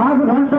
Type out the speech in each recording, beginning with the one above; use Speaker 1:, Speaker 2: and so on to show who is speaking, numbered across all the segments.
Speaker 1: আধ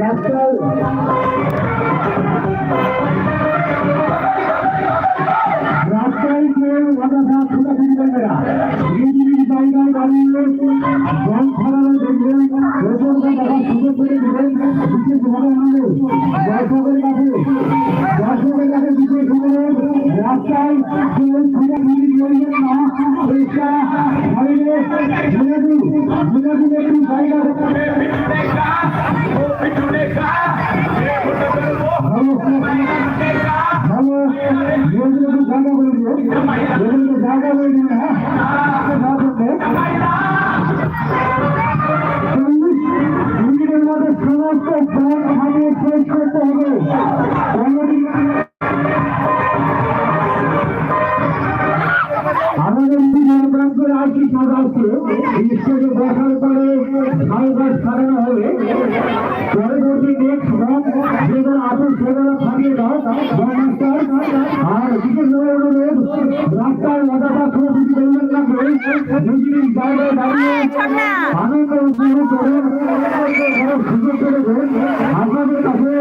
Speaker 1: রাস্তায় স্টেজে বসার পরে সালগাছ সাজানো হবে পরবর্তী নেক্সট যেগুলো আছে সেগুলো থামিয়ে দাও। আর বিশেষভাবে অনুরোধ করে জায়গায় দাঁড়িয়ে আনন্দ উপভোগ করে সুযোগ করে দেন। আপনাদের কাছে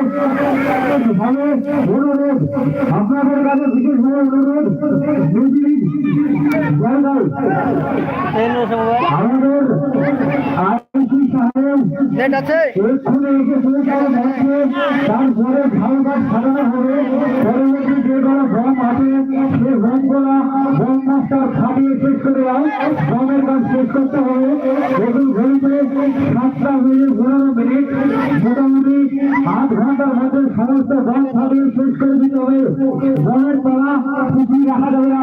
Speaker 1: অনুরোধ আপনাদের কাছে বিশেষভাবে অনুরোধ জায়গায়
Speaker 2: নেট আছে?
Speaker 1: এক্ষুনি এসে তার মধ্যে তারপরে ঝাল গাছ সাজানো হবে পরবর্তী যে কোনো ফর্ম আছে সে ফর্মগুলা বম মাস্টার খাটিয়ে শেষ করে দাও কাজ শেষ করতে হবে দেখুন ঘড়িতে সাতটা মিনিট পনেরো মিনিট মোটামুটি আধ ঘণ্টার মধ্যে সমস্ত বম খাটিয়ে শেষ করে দিতে হবে বমের তলা কিছুই রাখা যাবে না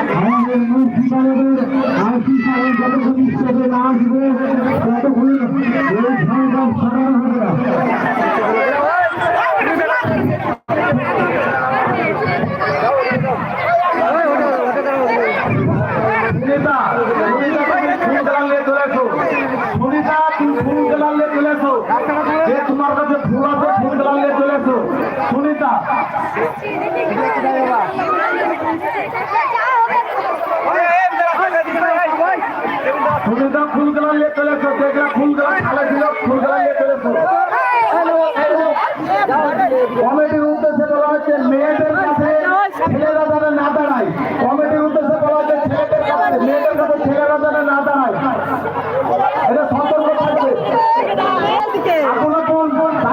Speaker 1: আমাদের মুক্তি পালনের আরতি পালন যতক্ষণ ঈশ্বরে না আসবে ততক্ষণ এই সংগ্রাম সাধারণ হবে না তোমার কাছে ফুল আছে, ফুল চলে চলেছো সুনিতা। নিয়ে লেখ এসো